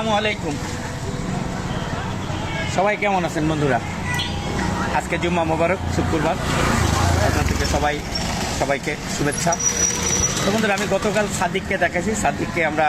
আসসালামু আলাইকুম। সবাই কেমন আছেন বন্ধুরা? আজকে জুম্মা মোবারক, শুক্রবার। আপনার থেকে সবাই, সবাইকে শুভেচ্ছা। তো বন্ধুরা, আমি গতকাল সাদিককে দেখাইছি। সাদিককে আমরা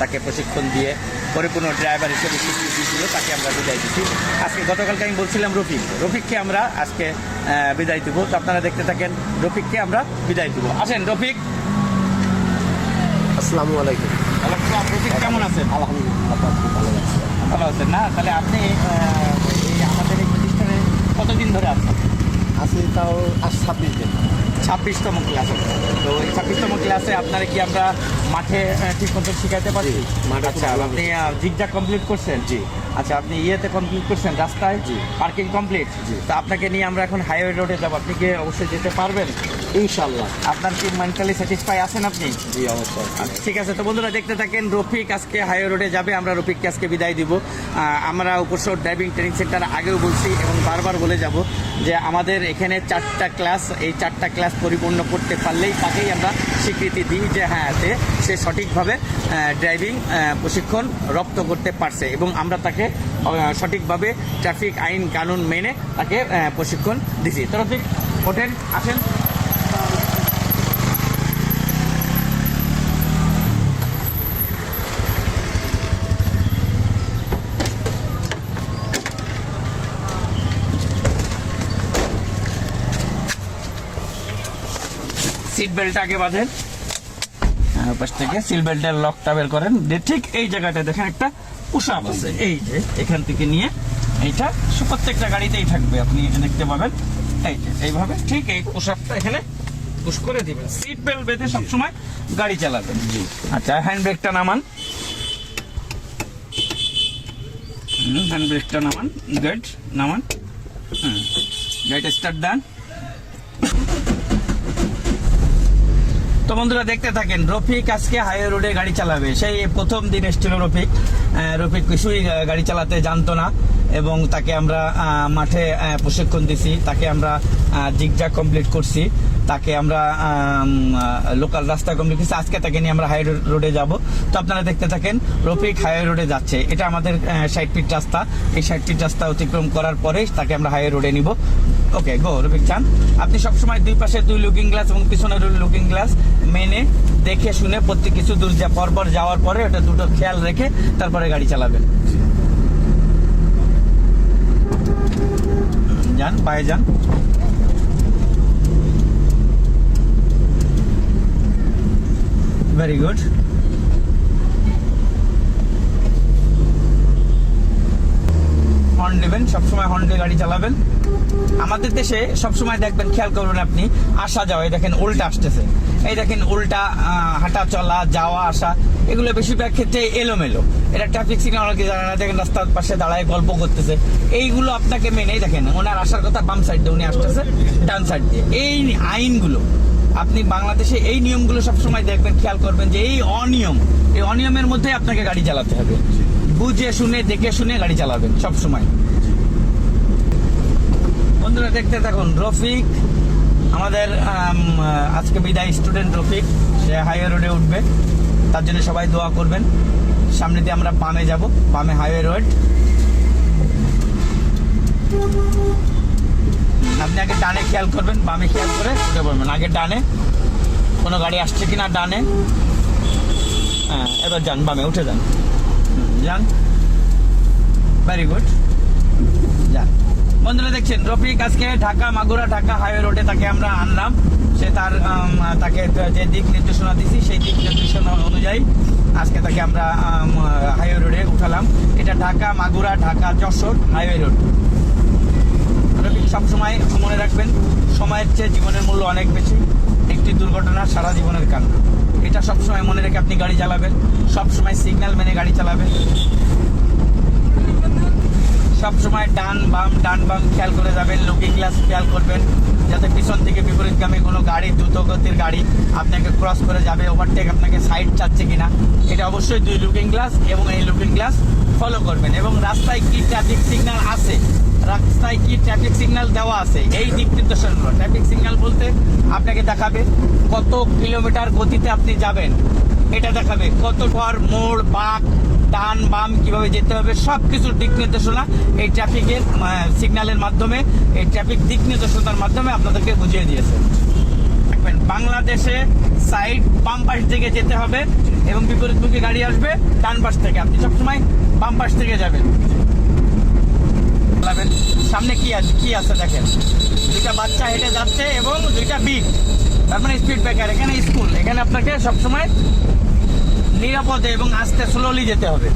তাকে প্রশিক্ষণ দিয়ে পরিপূর্ণ ড্রাইভার হিসেবে স্বীকৃতি তাকে আমরা বিদায় দিচ্ছি আজকে গতকালকে আমি বলছিলাম রফিক। রফিককে আমরা আজকে বিদায় দিব। তো আপনারা দেখতে থাকেন, রফিককে আমরা বিদায় দিব। আসেন, রফিক। আসসালামু আলাইকুম। রফিক কেমন আছেন আলহামদুলিল্লাহ ভালো আছি ভালো আছেন না? তাহলে আপনি এই আমাদের এই প্রতিষ্ঠানে কতদিন ধরে আছেন? আছি তাও আজ ছাব্বিশ দিন। ছাব্বিশতম ক্লাসে। তো এই ছাব্বিশতম ক্লাসে আপনারা কি আমরা মাঠে ঠিক মতো শিখাইতে পারি আচ্ছা আপনি জিগজা কমপ্লিট করছেন? জি। আচ্ছা আপনি ইয়েতে কমপ্লিট করছেন রাস্তায় জি। পার্কিং কমপ্লিট জি। তো আপনাকে নিয়ে আমরা এখন হাইওয়ে রোডে যাব। আপনি কি অবশ্যই যেতে পারবেন? ইনশাল্লাহ আপনার কি মেন্টালি স্যাটিসফাই আছেন আপনি? জি অবশ্যই। ঠিক আছে তো বন্ধুরা দেখতে থাকেন রফিক আজকে হাইওয়ে রোডে যাবে আমরা রফিককে আজকে বিদায় দিব। আমরা উপসর ড্রাইভিং ট্রেনিং সেন্টার আগেও বলছি এবং বারবার বলে যাব। যে আমাদের এখানে চারটা ক্লাস, এই চারটা ক্লাস পরিপূর্ণ করতে পারলেই তাকেই আমরা স্বীকৃতি দিই যে হ্যাঁ সে সঠিকভাবে ড্রাইভিং প্রশিক্ষণ রপ্ত করতে পারছে এবং আমরা তাকে সঠিকভাবে ট্রাফিক আইন, কানুন মেনে তাকে প্রশিক্ষণ দিছি। তরফিক, হোটেল, আসেন। সিট বেল্ট আগে বাঁধেন। পাশ থেকে সিট বেল্টের লকটা বের করেন। দিয়ে ঠিক এই জায়গাটা দেখেন একটা পুষাপ আছে। এই যে এখান থেকে নিয়ে এইটা প্রত্যেকটা গাড়িতেই থাকবে। আপনি দেখতে পাবেন। এই যে এইভাবে ঠিক এই পোশাকটা এখানে পুশ করে দিবেন। সিট বেল্ট বেঁধে সবসময় গাড়ি চালাবেন। জি। আচ্ছা হ্যান্ড ব্রেকটা নামান। হ্যান্ড ব্রেকটা নামান। গাইড নামান। হুম গাড়িটা স্টার্ট ডান তো বন্ধুরা দেখতে থাকেন, রফিক আজকে হাইওয়ে রোডে গাড়ি চালাবে। সেই প্রথম দিন এসেছিল রফিক। রফিক কিছুই গাড়ি চালাতে জানতো না এবং তাকে আমরা মাঠে প্রশিক্ষণ দিছি, তাকে আমরা জিগজা কমপ্লিট করছি, তাকে আমরা লোকাল রাস্তা কমপ্লিট করছি। আজকে তাকে নিয়ে আমরা হাইওয়ে রোডে যাব। তো আপনারা দেখতে থাকেন, রফিক হাইওয়ে রোডে যাচ্ছে। এটা আমাদের ষাট ফিট রাস্তা। এই ষাট ফিট রাস্তা অতিক্রম করার পরে তাকে আমরা হাইওয়ে রোডে নিব। ওকে গো রফিক চান আপনি সবসময় দুই পাশে দুই লুকিং গ্লাস এবং পিছনের লুকিং গ্লাস মেনে, দেখে, শুনে প্রত্যেক কিছু দূর যা, পরপর যাওয়ার পরে ওটা দুটো খেয়াল রেখে তারপরে গাড়ি চালাবেন। যান পায়ে যান। ভেরি গুড হর্ন নেবেন, সবসময় হর্ন দিয়ে গাড়ি চালাবেন। আমাদের দেশে সবসময় দেখবেন, খেয়াল করবেন আপনি, আসা যাওয়া, এই দেখেন উল্টা আসতেছে। এই দেখেন উল্টা হাঁটা চলা, যাওয়া, আসা, এগুলো বেশিরভাগ ক্ষেত্রে এলোমেলো। এটা ট্রাফিক সিগন্যাল অনেকে জানে না, দেখেন রাস্তার পাশে দাঁড়ায় গল্প করতেছে। এইগুলো আপনাকে মেনেই দেখেন, ওনার আসার কথা বাম সাইড দিয়ে উনি আসতেছে, ডান সাইড দিয়ে। এই আইনগুলো, আপনি বাংলাদেশে এই নিয়মগুলো সবসময় দেখবেন, খেয়াল করবেন যে এই অনিয়ম, এই অনিয়মের মধ্যে আপনাকে গাড়ি চালাতে হবে। বুঝে শুনে, দেখে শুনে গাড়ি চালাবেন সব সময় বন্ধুরা, দেখতে থাকুন, রফিক, আমাদের আজকে বিদায় স্টুডেন্ট রফিক, সে হাইওয়ে রোডে উঠবে। তার জন্য সবাই দোয়া করবেন। সামনে দিয়ে আমরা বামে যাব, বামে হাইওয়ে রোড আপনি আগে ডানে খেয়াল করবেন, বামে খেয়াল করে উঠে পড়বেন। আগে ডানে, কোনো গাড়ি আসছে কি না ডানে? হ্যাঁ এবার যান, বামে উঠে যান। যান। ভেরি গুড যান। বন্ধুরা দেখছেন, রফিক আজকে ঢাকা, মাগুরা, ঢাকা হাইওয়ে রোডে তাকে আমরা আনলাম। সে তার তাকে যে দিক নির্দেশনা দিছি, সেই দিক নির্দেশনা অনুযায়ী আজকে তাকে আমরা হাইওয়ে রোডে উঠালাম। এটা ঢাকা, মাগুরা, ঢাকা, যশোর হাইওয়ে রোড। রফিক, সবসময় মনে রাখবেন, সময়ের চেয়ে জীবনের মূল্য অনেক বেশি, একটি দুর্ঘটনা সারা জীবনের কান্না এটা সবসময় মনে রেখে আপনি গাড়ি চালাবেন, সবসময় সিগন্যাল মেনে গাড়ি চালাবেন। সবসময় ডান বাম ডান বাম খেয়াল করে যাবেন লুকিং গ্লাস খেয়াল করবেন, যাতে পিছন থেকে বিপরীতগামী কোনো গাড়ি দ্রুত গতির গাড়ি আপনাকে ক্রস করে যাবে ওভারটেক আপনাকে সাইড চাচ্ছে কিনা, এটা অবশ্যই দুই লুকিং গ্লাস এবং এই লুকিং গ্লাস ফলো করবেন। এবং রাস্তায় কি ট্রাফিক সিগন্যাল আছে? রাস্তায় কি ট্রাফিক সিগন্যাল দেওয়া আছে? এই দিক নির্দেশনগুলো ট্রাফিক সিগন্যাল বলতে আপনাকে দেখাবে কত কিলোমিটার গতিতে আপনি যাবেন। এটা দেখাবে কত ঘর, মোড়, বাঁক ডান বাম কীভাবে যেতে হবে সব কিছুর দিক নির্দেশনা এই ট্রাফিকের সিগন্যালের মাধ্যমে, এই ট্রাফিক দিক নির্দেশনার মাধ্যমে আপনাদেরকে বুঝিয়ে দিয়েছে। রাখবেন বাংলাদেশে সাইড বাম পাশ থেকে যেতে হবে এবং বিপরীতমুখী গাড়ি আসবে ডান পাশ থেকে। আপনি সবসময় বাম পাশ থেকে যাবেন। সামনে কি আছে? কি আছে দেখেন? দুইটা বাচ্চা হেঁটে যাচ্ছে এবং দুইটা বিট তার মানে স্পিড ব্রেকার এখানে স্কুল এখানে আপনাকে সবসময় নিরাপদে এবং আস্তে স্লোলি যেতে হবে।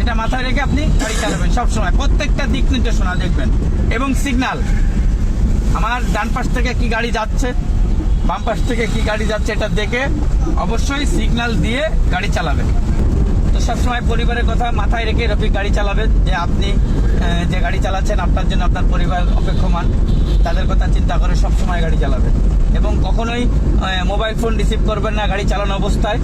এটা মাথায় রেখে আপনি গাড়ি চালাবেন সবসময়। প্রত্যেকটা দিক নির্দেশনা দেখবেন। এবং সিগনাল আমার ডান পাশ থেকে কি গাড়ি যাচ্ছে, বাম পাশ থেকে কি গাড়ি যাচ্ছে এটা দেখে অবশ্যই সিগনাল দিয়ে গাড়ি চালাবেন। সবসময় পরিবারের কথা মাথায় রেখে রফিক গাড়ি চালাবেন যে আপনি যে গাড়ি চালাচ্ছেন আপনার জন্য আপনার পরিবার অপেক্ষমান, তাদের কথা চিন্তা করে সবসময় গাড়ি চালাবেন এবং কখনোই মোবাইল ফোন রিসিভ করবেন না গাড়ি চালানো অবস্থায়।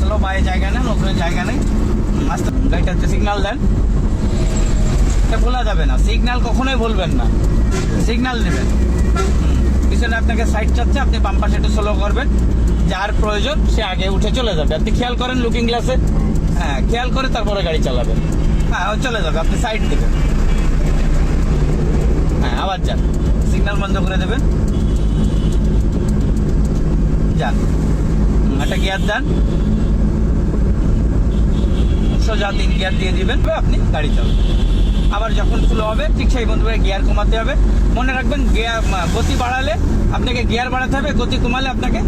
চলো বাইরে জায়গা নেন ওখানে জায়গা নেই। আস্তে গাড়িটাতে সিগন্যাল দেন। এটা ভোলা যাবে না। সিগনাল কখনোই বলবেন না। সিগনাল নেবেন। পিছনে আপনাকে সাইড চাচ্ছে আপনি বাম পাশে একটু স্লো করবেন। যার প্রয়োজন, সে আগে উঠে চলে যাবে। আপনি খেয়াল করেন লুকিং গ্লাসে হ্যাঁ খেয়াল করে তারপরে গাড়ি চালাবেন। হ্যাঁ ও চলে যাবে, আপনি সাইড দেবেন। হ্যাঁ আবার যান। সিগন্যাল বন্ধ করে দেবেন। যান। একটা গিয়ার দেন। সোজা তিন গিয়ার দিয়ে দিবেন আপনি গাড়ি চালাবেন। আবার যখন স্লো হবে, ঠিক সেই বন্ধুকে গিয়ার কমাতে হবে। মনে রাখবেন গিয়ার গতি বাড়ালে আপনাকে গিয়ার বাড়াতে হবে, গতি কমালে আপনাকে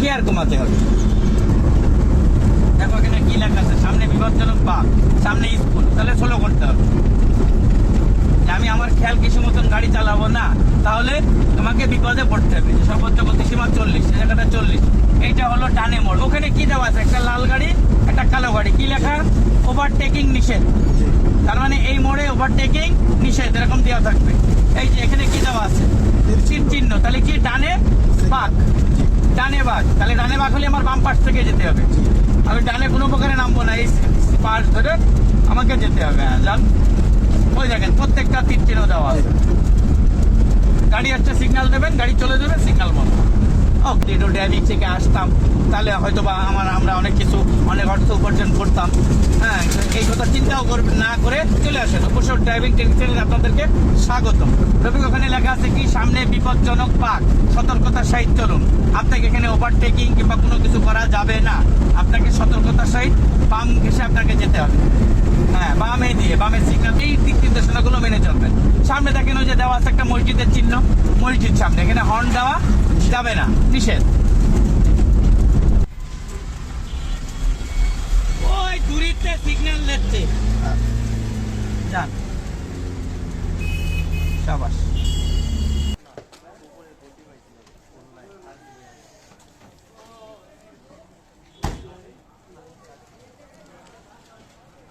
গিয়ার কমাতে হবে। দেখো এখানে কি লেখা আছে? সামনে বিপজ্জনক বাঘ, সামনে স্কুল, তাহলে স্লো করতে হবে। আমি আমার খেয়াল কিছু মতন গাড়ি চালাবো না, তাহলে তোমাকে বিপদে পড়তে হবে। সর্বোচ্চ গতিসীমা চল্লিশ সে জায়গাটা চল্লিশ। এইটা হলো ডানে মোড়। ওখানে কি দেওয়া আছে? একটা লাল গাড়ি, একটা কালো গাড়ি। কি লেখা? ওভারটেকিং নিষেধ। তার মানে এই মোড়ে ওভারটেকিং নিষেধ, এরকম দেওয়া থাকবে। এই যে এখানে কি দেওয়া আছে? তীর চিহ্ন। তাহলে কি ডানে বাঘ? ডানে বাঘ। তাহলে ডানে বাঘ হলে আমার বাম পাশ থেকে যেতে হবে। আমি ডানে কোনো প্রকারে নামবো না। এই পাশ ধরে আমাকে যেতে হবে। হ্যাঁ ওই দেখেন, প্রত্যেকটা তীর চিহ্ন দেওয়া আছে। গাড়ি একটা সিগন্যাল দেবেন, গাড়ি চলে যাবে সিগন্যাল বন্ধ। ও একটু ড্রাইভিং থেকে আসতাম, তাহলে হয়তো বা আমার আমরা অনেক কিছু, অনেক অর্থ উপার্জন করতাম। হ্যাঁ এই কথা চিন্তাও করবেন না করে চলে আসেন। অবশ্য ড্রাইভিং টেক্সটাইল আপনাদেরকে স্বাগতম। রবি ওখানে লেখা আছে কি? সামনে বিপজ্জনক পাক সতর্কতার সহিত চলুন। আপনাকে এখানে ওভারটেকিং কিংবা কোনো কিছু করা যাবে না। আপনাকে সতর্কতার সহিত বাম ঘেসে আপনাকে যেতে হবে। হ্যাঁ বামে দিয়ে বামের সিগন্যাল এই দিক নির্দেশনাগুলো মেনে চলবেন। সামনে দেখেন ওই যে দেওয়া আছে একটা মসজিদের চিহ্ন। মসজিদ সামনে, এখানে হর্ন দেওয়া যাবে না। নিষেধ ওই দূরিতে সিগন্যাল দিচ্ছে যান। সাবাস।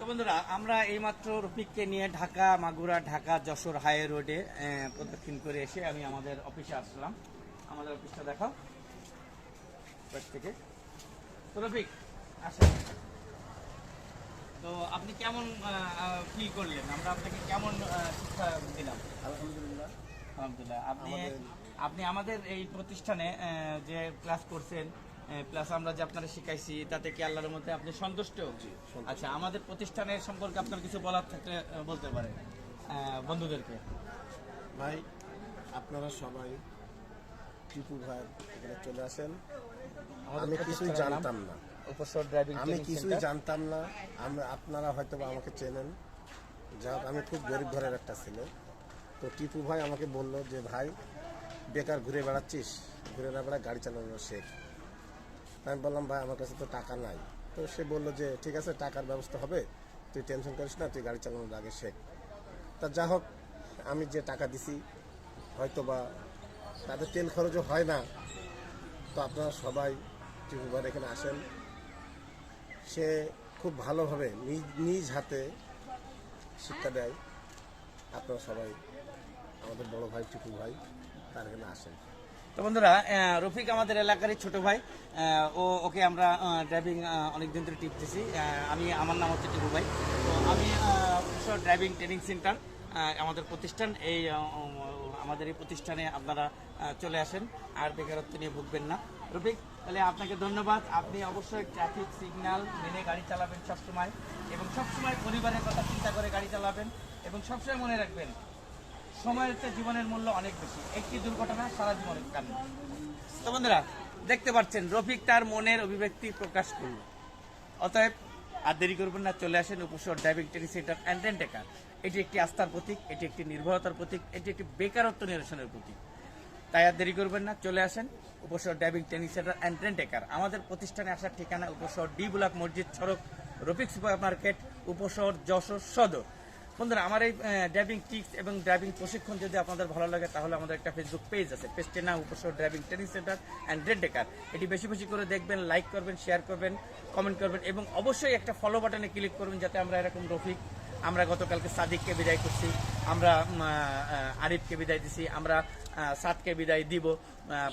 বন্ধুরা আমরা এইমাত্র রফিককে নিয়ে ঢাকা মাগুরা ঢাকা যশোর হাই রোডে প্রদক্ষিণ করে এসে আমি আমাদের অফিসে আসলাম। আমাদের অফিসটা দেখাও। পাশ থেকে। তো রফিক আসেন। তো আপনি কেমন ফিল করলেন? আমরা আপনাকে কেমন শিক্ষা দিলাম? আলহামদুলিল্লাহ। আলহামদুলিল্লাহ। আপনি আপনি আমাদের এই প্রতিষ্ঠানে যে ক্লাস করছেন প্লাস আমরা যে আপনারা শিখাইছি তাতে কি আল্লাহর মধ্যে আপনি সন্তুষ্ট? সন্তুষ্ট। আচ্ছা আমাদের প্রতিষ্ঠানের সম্পর্কে আপনার কিছু বলার থাকলে বলতে পারেন বন্ধুদেরকে। ভাই আপনারা সবাই টিপু ভাইয়ের এখানে চলে আসেন। আমি কিছুই জানতাম না। আমি কিছুই জানতাম না। আমরা আপনারা হয়তো বা আমাকে চেনেন। যা হোক, আমি খুব গরিব ঘরের একটা ছেলে। তো টিপু ভাই আমাকে বলল যে ভাই বেকার ঘুরে বেড়াচ্ছিস? ঘুরে না বেড়া গাড়ি চালানো শেখ। আমি বললাম ভাই আমার কাছে তো টাকা নাই। তো সে বলল যে ঠিক আছে টাকার ব্যবস্থা হবে। তুই টেনশন করিস না তুই গাড়ি চালানোর আগে শেখ। তা যা হোক আমি যে টাকা দিছি হয়তো বা তাদের তেল খরচও হয় না। তো আপনারা সবাই টিপু ভাইয়ের এখানে আসেন। সে খুব ভালোভাবে নিজ নিজ হাতে শিক্ষা দেয়। আপনারা সবাই আমাদের বড় ভাই, টিপু ভাই, তার এখানে আসেন। তো বন্ধুরা রফিক আমাদের এলাকারই ছোট ভাই। ও, ওকে আমরা ড্রাইভিং অনেকদিন ধরে টিপতেছি। আমি, আমার নাম হচ্ছে টিপু ভাই। তো আমি ড্রাইভিং ট্রেনিং সেন্টার আমাদের প্রতিষ্ঠান। এই আমাদের এই প্রতিষ্ঠানে আপনারা চলে আসেন। আর বেকারত্ব নিয়ে ভুগবেন না। রফিক, তাহলে আপনাকে ধন্যবাদ। আপনি অবশ্যই ট্রাফিক সিগন্যাল মেনে গাড়ি চালাবেন সবসময় এবং সবসময় পরিবারের কথা চিন্তা করে গাড়ি চালাবেন এবং সবসময় মনে রাখবেন, সময়ের চেয়ে জীবনের মূল্য অনেক বেশি। একটি দুর্ঘটনা সারা জীবনের কারণ তো বন্ধুরা, দেখতে পাচ্ছেন, রফিক তার মনের অভিব্যক্তি প্রকাশ করল। অতএব আর দেরি করবেন না, চলে আসেন উপসর training centre and rent a car এটি একটি আস্থার প্রতীক, এটি একটি নির্ভরতার প্রতীক, এটি একটি বেকারত্ব নিরসনের প্রতীক। তাই আর দেরি করবেন না, চলে আসেন উপসর driving training centre and rent a car আমাদের প্রতিষ্ঠানে আসার ঠিকানা উপসর ডি ব্লক মসজিদ সড়ক রফিক সুপার মার্কেট উপসর যশোর সদর। বন্ধুরা, আমার এই ড্রাইভিং টিপস এবং ড্রাইভিং প্রশিক্ষণ যদি আপনাদের ভালো লাগে, তাহলে আমাদের একটা ফেসবুক পেজ আছে পেজটির নাম উপসর driving training centre and rent a car এটি বেশি বেশি করে দেখবেন লাইক করবেন শেয়ার করবেন কমেন্ট করবেন এবং অবশ্যই একটা ফলো বাটনে ক্লিক করবেন, যাতে আমরা এরকম রফিক আমরা গতকালকে সাদিককে বিদায় করছি, আমরা আরিফকে বিদায় দিছি, আমরা সাদকে বিদায় দিব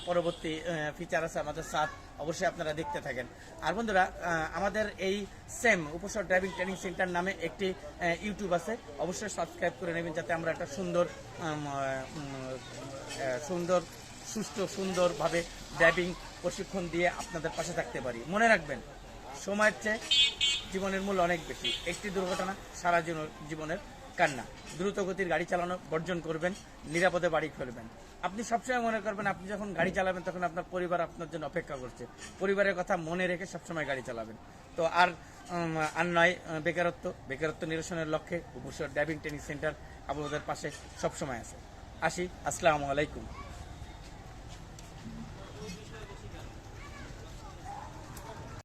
পরবর্তী ফিচার আছে আমাদের সাদ, অবশ্যই আপনারা দেখতে থাকেন। আর বন্ধুরা আমাদের এই same Upashahar driving training centre নামে একটি ইউটিউব আছে, অবশ্যই সাবস্ক্রাইব করে নেবেন যাতে আমরা একটা সুন্দর সুন্দর, সুষ্ঠু, সুন্দরভাবে ড্রাইভিং প্রশিক্ষণ দিয়ে আপনাদের পাশে থাকতে পারি। মনে রাখবেন, সময়ের চেয়ে জীবনের মূল্য অনেক বেশি। একটি দুর্ঘটনা সারা জীবন- জীবনের কান্না। দ্রুত গতির গাড়ি চালানো, বর্জন করবেন, নিরাপদে বাড়ি ফেলবেন আপনি সবসময় মনে করবেন, আপনি যখন গাড়ি চালাবেন, তখন আপনার পরিবার আপনার জন্য অপেক্ষা করছে। পরিবারের কথা মনে রেখে সবসময় গাড়ি চালাবেন। তো আর আর নয় বেকারত্ব। বেকারত্ব নিরসনের লক্ষ্যে উপসর ড্রাইভিং ট্রেনিং সেন্টার আপনাদের পাশে সবসময় আছে। আসি, আসসালামু আলাইকুম।